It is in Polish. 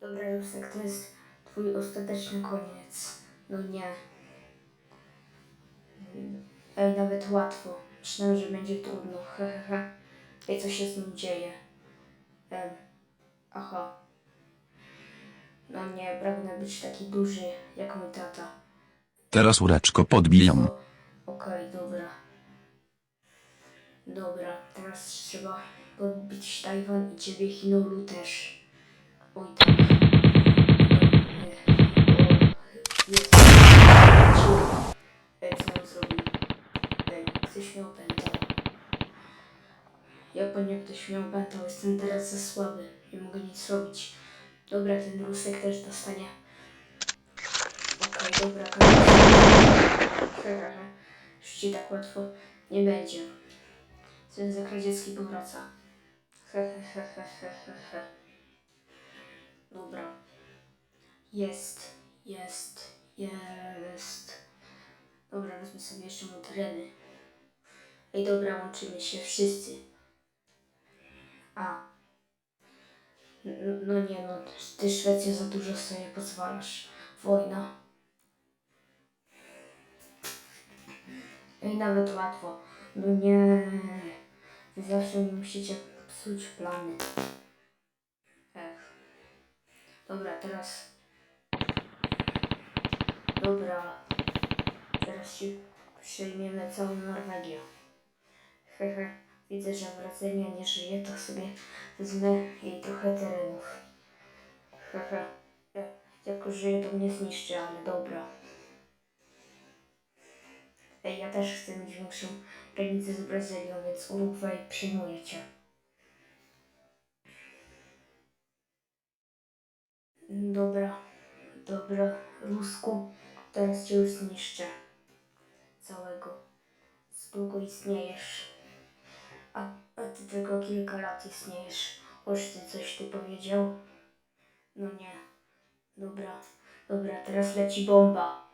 Dobra, Rusek, to jest twój ostateczny koniec. No nie. Ej, nawet łatwo. Myślałem, że będzie trudno. He, he, he. Ej, co się z nim dzieje? Em, aha. No nie, pragnę być taki duży jak mój tata. Teraz ureczko podbijam. Okej, dobra. Dobra, teraz trzeba podbić Tajwan i ciebie Hinolu też. Oj tak. Ja po nie ktoś miał pętał, jestem teraz za słaby. Nie mogę nic robić. Dobra, ten rusek też dostanie. Okej, dobra. Hehehe. Już ci tak łatwo nie będzie. Związek Radziecki powraca. Hehehehehehe. Dobra. Jest, jest, jest. Dobra, wezmę sobie jeszcze motreny. Ej, dobra, łączymy się wszyscy. A. No nie no, ty Szwecja za dużo sobie pozwalasz. Wojna. Ej, nawet łatwo. No nie. Wy zawsze mi musicie psuć plany. Ech. Dobra, teraz. Dobra. Teraz ci przejmiemy całą Norwegię. Hehe. Widzę, że Brazylia nie żyje, to sobie wezmę jej trochę terenów. Hehe. Ja- Jako żyje, to mnie zniszczy, ale dobra. Ej, ja też chcę mieć większą granicę z Brazylią, więc Urugwaj przyjmuje cię. Dobra, dobra, Rusku, teraz cię już zniszczę. Całego. Z długo istniejesz. A, ty tylko kilka lat istniejesz. Oż ty coś tu powiedział? No nie. Dobra, dobra, teraz leci bomba.